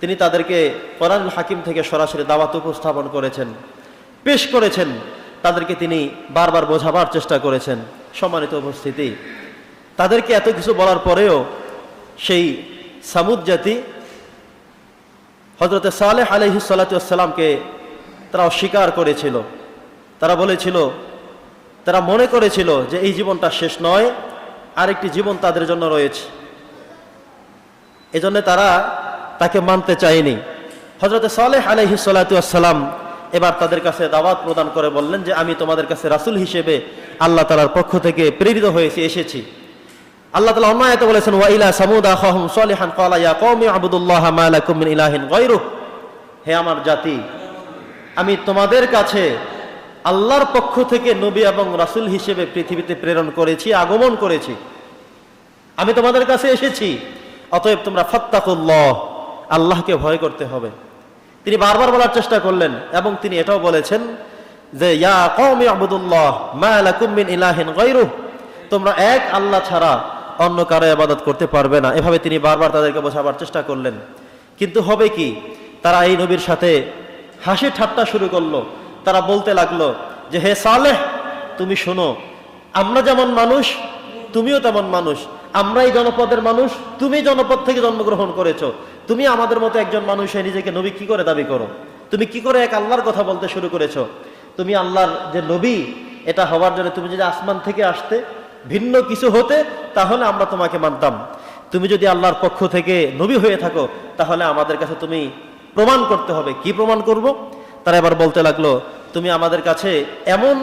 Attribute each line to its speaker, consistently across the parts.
Speaker 1: তিনি তাদেরকে কোরআনুল হাকিম থেকে সরাসরি দাওয়াত উপস্থাপন করেছেন, পেশ করেছেন। তাদেরকে তিনি বারবার বোঝাবার চেষ্টা করেছেন। সম্মানিত উপস্থিতি, তাদেরকে এত কিছু বলার পরেও সেই সামুদ জাতি হজরতে সালেহ আলহি সাল্লাতামকে তারা অস্বীকার করেছিল। তারা বলেছিল, তারা মনে করেছিল যে এই জীবনটা শেষ নয়, আরেকটি জীবন তাদের জন্য রয়েছে। এজন্য তারা তাকে মানতে চায়নি। হজরত সালেহ আলহি সাল্লাতাম এবার তাদের কাছে দাওয়াত প্রদান করে বললেন যে, আমি তোমাদের কাছে রাসুল হিসেবে আল্লাহ তালার পক্ষ থেকে প্রেরিত হয়েছি, এসেছি। আল্লাহ তালা অন্য বলেছেন ওয়াইলা সামুদা খহম সলিহান কলা ইয়া কওমি আবুদুল্লাহ মা লাকুম মিন ইলাহিন গায়রুহ। হে আমার জাতি, আমি তোমাদের কাছে আল্লাহর পক্ষ থেকে নবী এবং রাসূল হিসেবে পৃথিবীতে প্রেরণ করেছি, আগমন করেছি। আমি তোমাদের কাছে এসেছি, অতএব তোমরা ফাত্তাকুল্লাহ। আল্লাহকে ভয় করতে হবে। তিনি বারবার বলার চেষ্টা করলেন এবং তিনি এটাও বলেছেন যে তোমরা এক আল্লাহ ছাড়া অন্য কারও ইবাদত করতে পারবে না। এভাবে তিনি বারবার তাদেরকে বোঝাবার চেষ্টা করলেন। কিন্তু হবে কি? তারা এই নবীর সাথে হাসি ঠাট্টা শুরু করল। তারা বলতে লাগল যে, হে সালেহ, তুমি শোনো, আমরা যেমন মানুষ, তুমিও তেমন মানুষ। আমরা এই জনপদের মানুষ, তুমি জনপদ থেকে জন্মগ্রহণ করেছ। তুমি আমাদের মতো একজন মানুষ নিজেকে নবী কি করে দাবি করো? তুমি কি করে এক আল্লাহর কথা বলতে শুরু করেছ? তুমি আল্লাহর যে নবী, এটা হওয়ার জন্য তুমি যদি আসমান থেকে আসতে ভিন্ন কিছু হতে, তাহলে আমরা তোমাকে মানতাম। তুমি যদি আল্লাহর পক্ষ থেকে নবী হয়ে থাকো, তাহলে আমাদের কাছে তুমি প্রমাণ করতে হবে। কি প্রমাণ করব? তারা এবার বলতে লাগল, তুমি আমাদের কাছে এমন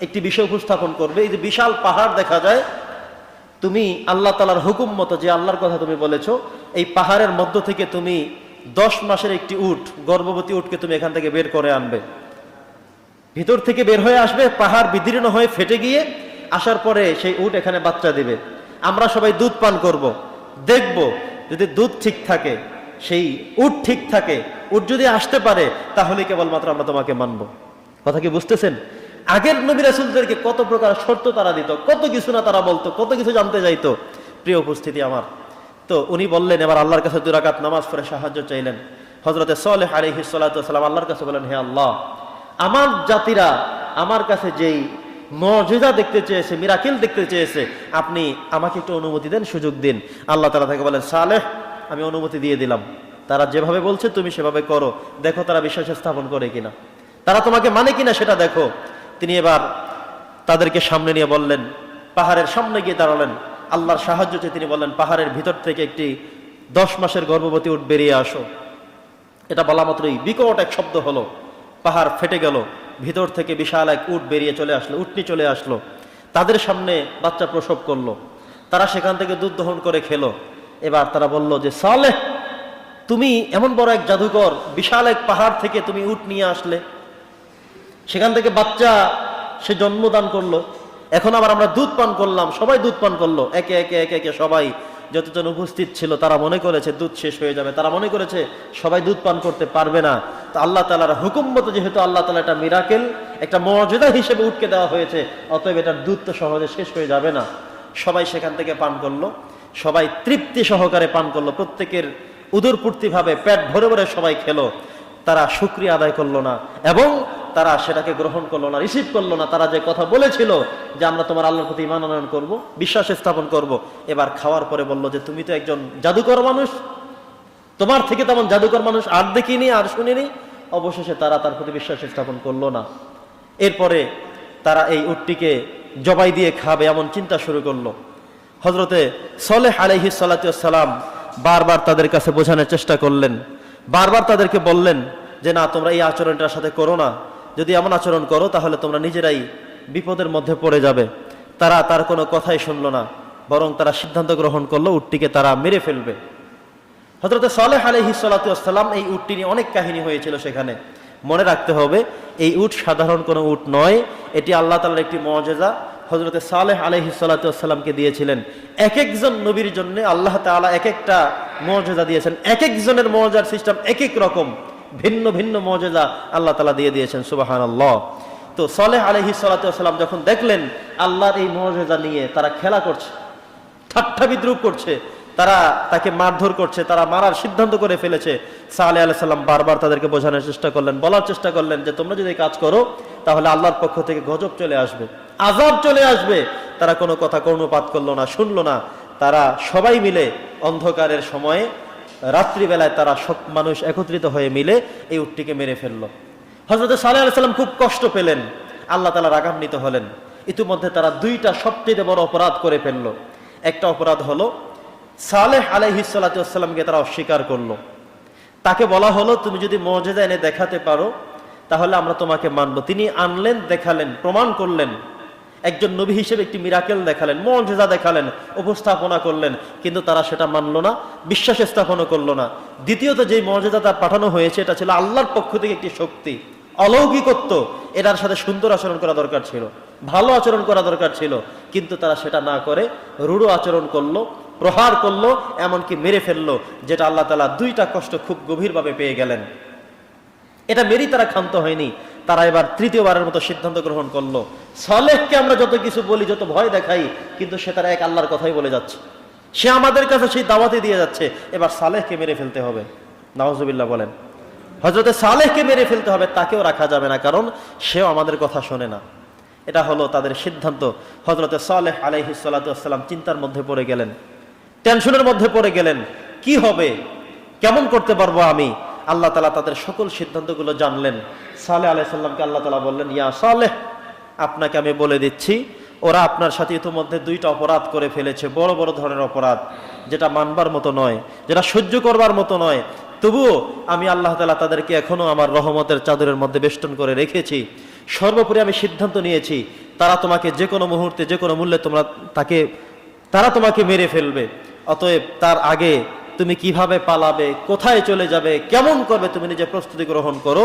Speaker 1: একটি বিষয় উপস্থাপন করবে, এই যে বিশাল পাহাড় দেখা যায় তুমি আল্লাহ তালার হুকুম মতো যে আল্লাহর কথা তুমি বলেছ, এই পাহাড়ের মধ্য থেকে তুমি দশ মাসের একটি উট, গর্ভবতী উটকে তুমি এখান থেকে বের করে আনবে। ভিতর থেকে বের হয়ে আসবে, পাহাড় বিদীর্ণ হয়ে ফেটে গিয়ে আসার পরে সেই উট এখানে বাচ্চা দিবে। আমরা সবাই দুধ পান করব। দেখব যদি দুধ ঠিক থাকে, সেই উট ঠিক থাকে, উট যদি আসতে পারে তাহলে কেবলমাত্র আমরা তোমাকে মানব। কথা কি বুঝতেছেন? আগের নবী রাসুলদেরকে কত প্রকার শর্ত তারা দিত, কত কিছু না তারা বলতো, কত কিছু জানতে চাইতো। প্রিয় উপস্থিতি আমার, তো উনি বললেন, এবার আল্লাহর কাছে দুরাকাত নামাজ পড়ে সাহায্য চাইলেন। হজরতে সালেহ আলহি সাল্লাম আল্লাহর কাছে বলেন হে আল্লাহ, আমার জাতিরা আমার কাছে যেই মজেদা দেখতে চেয়েছে, মিরাকিল দেখতে চেয়েছে, আপনি আমাকে একটু অনুমতি দেন, সুযোগ দিন। আল্লাহ তালা তাকে বলেন সালেহ, আমি অনুমতি দিয়ে দিলাম। তারা যেভাবে বলছে, তুমি সেভাবে করো। দেখো তারা বিশ্বাস স্থাপন করে কিনা। তারা তোমাকে মানে কিনা সেটা দেখো। তিনি এবার তাদেরকে সামনে নিয়ে বললেন, পাহাড়ের সামনে গিয়ে দাঁড়ালেন। আল্লাহর সাহায্য চেয়ে তিনি বললেন, পাহাড়ের ভিতর থেকে একটি দশ মাসের গর্ভবতী উঠ বেরিয়ে আসো। এটা বলা মাত্রই বিকট এক শব্দ হলো। পাহাড় ফেটে গেল, ভিতর থেকে বিশাল এক উট বেরিয়ে চলে আসলো উটনি চলে আসলো। তাদের সামনে বাচ্চা প্রসব করল। তারা সেখান থেকে দুধ দহন করে খেলো। এবার তারা বলল যে, সালেহ, তুমি এমন বড় এক জাদুকর, বিশাল এক পাহাড় থেকে তুমি উট নিয়ে আসলে। সেখান থেকে বাচ্চা সে জন্মদান করল। এখন আবার আমরা দুধ পান করলাম, সবাই দুধ পান করল। একে একে একে একে সবাই যতজন উপস্থিত ছিল তারা মনে করেছে দুধ শেষ হয়ে যাবে। তারা মনে করেছে সবাই দুধ পান করতে পারবে না। তো আল্লাহ তালার হুকুম মতো যেহেতু আল্লাহ তালা একটা মিরাকেল একটা মর্যাদা হিসেবে উঠকে দেওয়া হয়েছে, অতএব এটার দুধ তো সহজে শেষ হয়ে যাবে না। সবাই সেখান থেকে পান করল। সবাই তৃপ্তি সহকারে পান করল। প্রত্যেকের উদরপূর্তিভাবে পেট ভরে ভরে সবাই খেলো। তারা শুক্রিয়া আদায় করল না। এবং তারা সেটাকে গ্রহণ করল না রিসিভ করল না, তারা যে কথা বলেছিল যে আমরা তোমার আল্লাহর প্রতি ইমান আনয়ন করব, বিশ্বাস স্থাপন করব। এবার খাওয়ার পরে বলল যে তুমি তো একজন জাদুকর মানুষ, তোমার থেকে তেমন জাদুকর মানুষ আর দেখিনি, আর শুনিনি, অবশেষে তারা তার প্রতি বিশ্বাস স্থাপন করল না এরপরে তারা এই উটটিকে জবাই দিয়ে খাবে এমন চিন্তা শুরু করল হজরতে সলেহ আলহি সালাম বারবার তাদের কাছে বোঝানোর চেষ্টা করলেন, বারবার তাদেরকে বললেন যে, না, তোমরা এই আচরণটার সাথে করো না যদি এমন আচরণ করো, তাহলে তোমরা নিজেরাই বিপদের মধ্যে পড়ে যাবে। তারা তার কোনো কথাই শুনলো না, বরং তারা সিদ্ধান্ত গ্রহণ করল, উটটিকে তারা মেরে ফেলবে। হজরত সালেহ আলহি সাল্লাম এই উটটি নিয়ে অনেক কাহিনী হয়েছিল সেখানে। মনে রাখতে হবে, এই উট সাধারণ কোনো উট নয়, এটি আল্লাহ তালার একটি মজেজা হজরতে সালেহ আলহি সাল্লাতামকে দিয়েছিলেন। এক একজন নবীর জন্য আল্লাহ তালা এক একটা মর্যাদা দিয়েছেন। এক একজনের মর্যাদার সিস্টেম এক এক রকম। ভিন্ন ভিন্ন মর্যাদা আল্লাহ তালা দিয়ে দিয়েছেন সুবাহান আল্লাহ তো সালেহ আলহি সাল্লাতাম যখন দেখলেন আল্লাহর এই মর্যাদা নিয়ে তারা খেলা করছে, ঠাট্টা বিদ্রুপ করছে, তারা তাকে মারধর করছে, তারা মারার সিদ্ধান্ত করে ফেলেছে সালে আলাহ সাল্লাম বারবার তাদেরকে বোঝানোর চেষ্টা করলেন, বলার চেষ্টা করলেন যে, তোমরা যদি কাজ করো, তাহলে আল্লাহর পক্ষ থেকে গজব চলে আসবে আজাব চলে আসবে। তারা কোনো কথা কর্ণপাত করল না, শুনলো না। তারা সবাই মিলে অন্ধকারের সময়ে রাত্রিবেলায় তারা সব মানুষ একত্রিত হয়ে মিলে এই উটটিকে মেরে ফেলল। হজরত সালেহ আলাইসাল্লাম খুব কষ্ট পেলেন। আল্লাহ তালা রাগান্বিত হলেন। ইতিমধ্যে তারা দুইটা সবচেয়ে বড় অপরাধ করে ফেলল। একটা অপরাধ হলো, সালেহ আলাইহিসাল্লামকে তারা অস্বীকার করল। তাকে বলা হলো, তুমি যদি মজেদা এনে দেখাতে পারো, তাহলে আমরা তোমাকে মানব। তিনি আনলেন, দেখালেন, প্রমাণ করলেন। একজন নবী হিসেবে একটি মিরাকেল দেখালেন মজেজা দেখালেন, উপস্থাপনা করলেন, কিন্তু তারা সেটা মানলো না, বিশ্বাস স্থাপনও করল না। দ্বিতীয়ত যে মর্যাদা তার পাঠানো হয়েছে, এটা ছিল আল্লাহর পক্ষ থেকে একটি শক্তি, অলৌকিকত্ব, এটার সাথে সুন্দর আচরণ করা দরকার ছিল, ভালো আচরণ করা দরকার ছিল, কিন্তু তারা সেটা না করে রূঢ় আচরণ করল, প্রহার করল, এমনকি মেরে ফেলল, যেটা আল্লাহ তালা দুইটা কষ্ট খুব গভীরভাবে পেয়ে গেলেন। এটা মেরি তারা ক্ষান্ত হয়নি তারা এবার তৃতীয়বারের মতো সিদ্ধান্ত গ্রহণ করল। সলেহকে আমরা যত কিছু বলি, যত ভয় দেখাই, কিন্তু সে তারা এক আল্লাহর কথাই বলে যাচ্ছে। সে আমাদের কাছে সেই দাওয়াতে দিয়ে যাচ্ছে। এবার সালেহকে মেরে ফেলতে হবে। নওয়াজবিল্লাহ বলেন হজরতে সালেহকে মেরে ফেলতে হবে, তাকেও রাখা যাবে না, কারণ সেও আমাদের কথা শোনে না। এটা হলো তাদের সিদ্ধান্ত। হজরতে সালেহ আলহি সাল্লাম চিন্তার মধ্যে পড়ে গেলেন, টেনশনের মধ্যে পড়ে গেলেন, কি হবে? কেমন করতে পারব আমি? আল্লাহ তালা তাদের সকল সিদ্ধান্তগুলো জানলেন। সালেহ আলাইসাল্লামকে আল্লাহ তালা বললেন, ইয়া সালেহ, আপনাকে আমি বলে দিচ্ছি, ওরা আপনার সাথে ইতিমধ্যে দুইটা অপরাধ করে ফেলেছে, বড় বড় ধরনের অপরাধ, যেটা মানবার মতো নয়, যেটা সহ্য করবার মতো নয়। তবুও আমি আল্লাহ তালা তাদেরকে এখনও আমার রহমতের চাদরের মধ্যে বেষ্টন করে রেখেছি। সর্বোপরি আমি সিদ্ধান্ত নিয়েছি, তারা তোমাকে যে কোনো মুহূর্তে, যে কোনো মূল্যে তোমরা তাকে, তারা তোমাকে মেরে ফেলবে। অতএব তার আগে তুমি কীভাবে পালাবে, কোথায় চলে যাবে, কেমন করবে তুমি নিজে প্রস্তুতি গ্রহণ করো,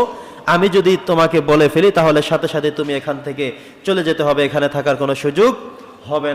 Speaker 1: আমি যদি তোমাকে বলে ফেলি, তাহলে সাথে সাথে তুমি এখান থেকে চলে যেতে হবে, এখানে থাকার কোনো সুযোগ হবে না।